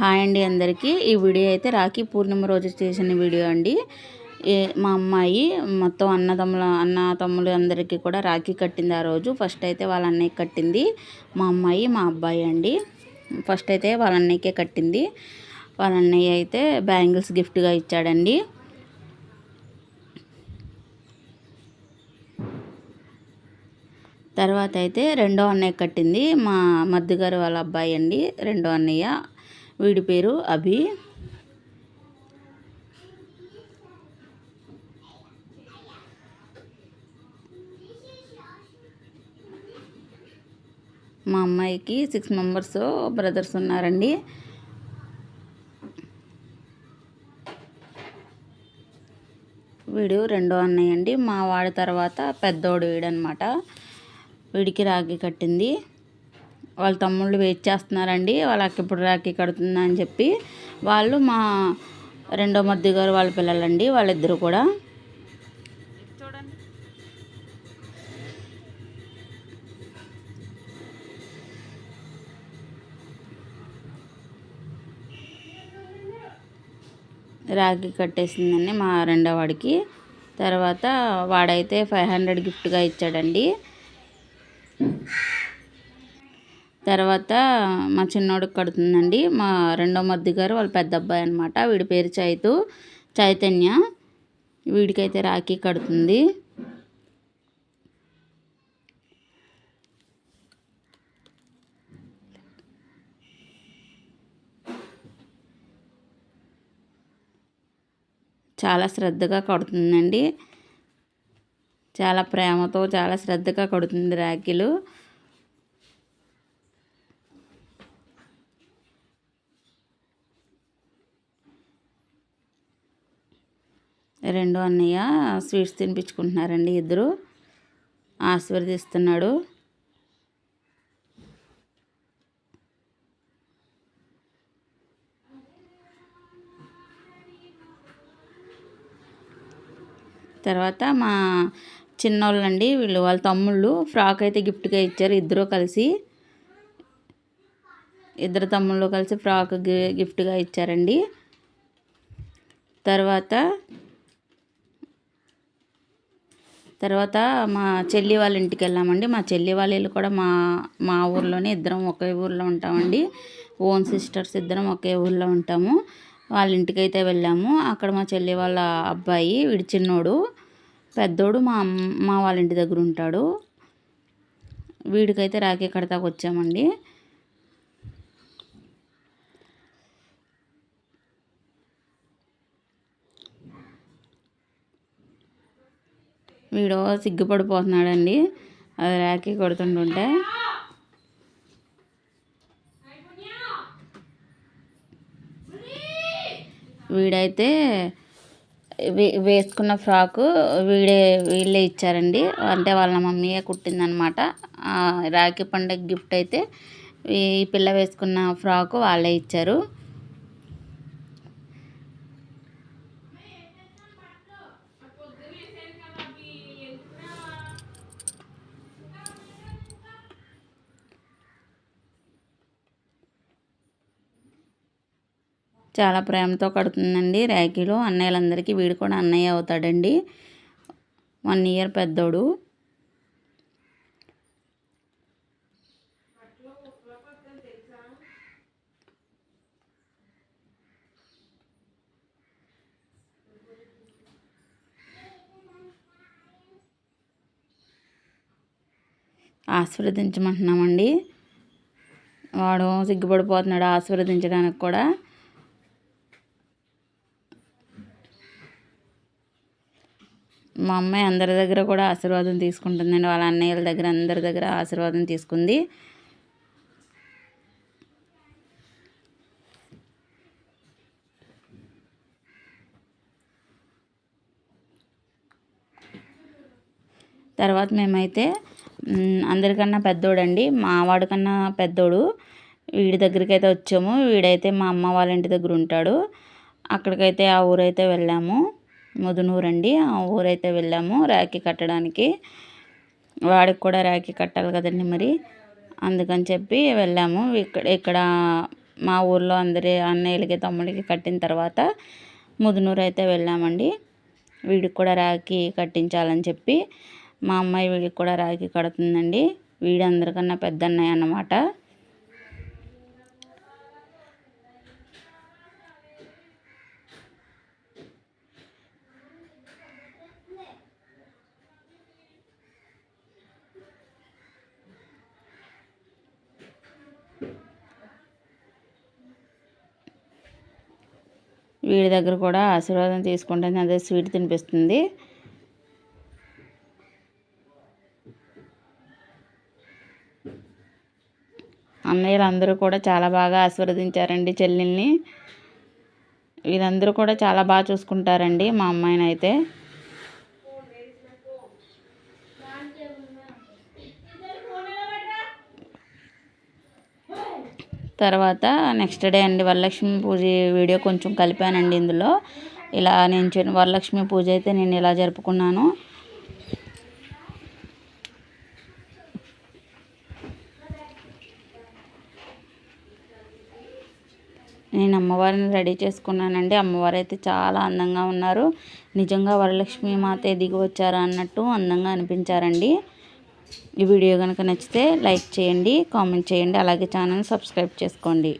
Hi అండి అందరికీ. ఈ వీడియో అయితే రాఖీ పూర్ణిమ రోజు చేసిన వీడియో అండి. మా అమ్మాయి మొత్తం అన్నదమ్ముల అన్న తమ్ములు అందరికీ కూడా రాఖీ కట్టింది ఆ రోజు. ఫస్ట్ అయితే వాళ్ళ అన్నయ్య కట్టింది. మా అమ్మాయి మా అబ్బాయి అండి. ఫస్ట్ అయితే వాళ్ళ అన్నయ్యకే కట్టింది. వాళ్ళ అన్నయ్య అయితే బ్యాంగిల్స్ గిఫ్ట్గా ఇచ్చాడండి. తర్వాత అయితే రెండో అన్నయ్య కట్టింది. మా మద్దుగారు వాళ్ళ అబ్బాయి అండి. రెండో అన్నయ్య. వీడి పేరు అభి. మా అమ్మాయికి సిక్స్ మెంబర్స్ బ్రదర్స్ ఉన్నారండి. వీడు రెండో అన్నయ్య అండి. మా వాడి తర్వాత పెద్దోడు వీడనమాట వీడికి రాగి కట్టింది. వాళ్ళ తమ్ముళ్ళు వెయిట్ చేస్తున్నారండి. వాళ్ళకి ఇప్పుడు రాఖీ కడుతుందా అని చెప్పి వాళ్ళు మా రెండో మధ్య గారు వాళ్ళ పిల్లలండి వాళ్ళిద్దరు కూడా. రాఖీ కట్టేసిందండి మా రెండో వాడికి. తర్వాత వాడైతే ఫైవ్ హండ్రెడ్ గిఫ్ట్గా ఇచ్చాడండి. తర్వాత మా చిన్నోడికి కడుతుందండి. మా రెండో మద్ది గారు వాళ్ళ పెద్ద అబ్బాయి అనమాట వీడి పేరు చైతు చైతన్య. వీడికైతే రాఖీ కడుతుంది. చాలా శ్రద్ధగా కడుతుందండి. చాలా ప్రేమతో చాలా శ్రద్ధగా కడుతుంది రాఖీలు. రెండో అన్నయ్య స్వీట్స్ తినిపించుకుంటున్నారండి ఇద్దరు. ఆశీర్వదిస్తున్నాడు. తర్వాత మా చిన్నోళ్ళండి వీళ్ళు వాళ్ళ తమ్ముళ్ళు ఫ్రాక్ అయితే గిఫ్ట్గా ఇచ్చారు ఇద్దరు కలిసి. ఇద్దరు తమ్ముళ్ళు కలిసి ఫ్రాక్ గిఫ్ట్గా ఇచ్చారండి. తర్వాత తర్వాత మా చెల్లి వాళ్ళ ఇంటికి వెళ్ళామండి. మా చెల్లి వాళ్ళ ఇల్లు కూడా మా మా ఊర్లోనే ఇద్దరం ఒకే ఊర్లో ఉంటామండి. ఓన్ సిస్టర్స్ ఇద్దరం ఒకే ఊర్లో ఉంటాము. వాళ్ళ ఇంటికి అయితే వెళ్ళాము. అక్కడ మా చెల్లి వాళ్ళ అబ్బాయి వీడి చిన్నోడు. పెద్దోడు మా అమ్మ వాళ్ళ ఇంటి దగ్గర ఉంటాడు. వీడికైతే రాఖీ కడతాకు వచ్చామండి వీడు సిగ్గుపడిపోతున్నాడండి. అది రాఖీ కొడుతుంటుంటే వీడైతే వేసుకున్న ఫ్రాకు వీడే వీళ్ళే ఇచ్చారండి. అంటే వాళ్ళ మమ్మీయే కుట్టిందనమాట. రాఖీ పండుగ గిఫ్ట్ అయితే ఈ పిల్ల వేసుకున్న ఫ్రాకు వాళ్ళే ఇచ్చారు. చాలా ప్రేమతో కడుతుందండి. ర్యాకీలో అన్నయ్యలందరికీ వీడు కూడా అన్నయ్య అవుతాడండి. వన్ ఇయర్ పెద్దోడు. ఆశీర్వదించమంటున్నామండి. వాడు సిగ్గుపడిపోతున్నాడు ఆశీర్వదించడానికి కూడా. మా అమ్మాయి అందరి దగ్గర కూడా ఆశీర్వాదం తీసుకుంటుందండి. వాళ్ళ అన్నయ్యల దగ్గర అందరి దగ్గర ఆశీర్వాదం తీసుకుంది. తర్వాత మేమైతే అందరికన్నా పెద్దోడండి. మా వాడికన్నా పెద్దోడు. వీడి దగ్గరికి అయితే వచ్చాము. వీడైతే మా అమ్మ వాళ్ళ ఇంటి దగ్గర ఉంటాడు. అక్కడికైతే ఆ ఊరైతే వెళ్ళాము. ముదునూరండి. ఆ ఊరైతే వెళ్ళాము రాఖీ కట్టడానికి. వాడికి కూడా రాఖీ కట్టాలి కదండి మరి. అందుకని చెప్పి వెళ్ళాము. ఇక్కడ ఇక్కడ మా ఊర్లో అందరి అన్నయ్యలకి తమ్ముడికి కట్టిన తర్వాత ముదునూరు అయితే వెళ్ళామండి. వీడికి కూడా రాఖీ కట్టించాలని చెప్పి మా అమ్మాయి వీడికి కూడా రాఖీ కడుతుందండి. వీడందరికన్నా పెద్ద అన్నయ్య అన్నమాట. వీడి దగ్గర కూడా ఆశీర్వాదం తీసుకుంటాను అదే స్వీట్ తినిపిస్తుంది. అన్నయ్యలు అందరూ కూడా చాలా బాగా ఆశీర్వదించారండి చెల్లెల్ని. వీరందరూ కూడా చాలా బాగా చూసుకుంటారండి మా అమ్మాయిని అయితే తర్వాత నెక్స్ట్ డే అండి వరలక్ష్మి పూజ వీడియో కొంచెం కలిపానండి ఇందులో. ఇలా నేను వరలక్ష్మి పూజ అయితే నేను ఇలా జరుపుకున్నాను. నేను అమ్మవారిని రెడీ చేసుకున్నానండి. అమ్మవారు అయితే చాలా అందంగా ఉన్నారు. నిజంగా వరలక్ష్మి మాత దిగి వచ్చారా అన్నట్టు అందంగా అనిపించారండి. ఈ వీడియో కనుక నచ్చితే లైక్ చేయండి కామెంట్ చేయండి అలాగే ఛానల్ సబ్స్క్రైబ్ చేసుకోండి.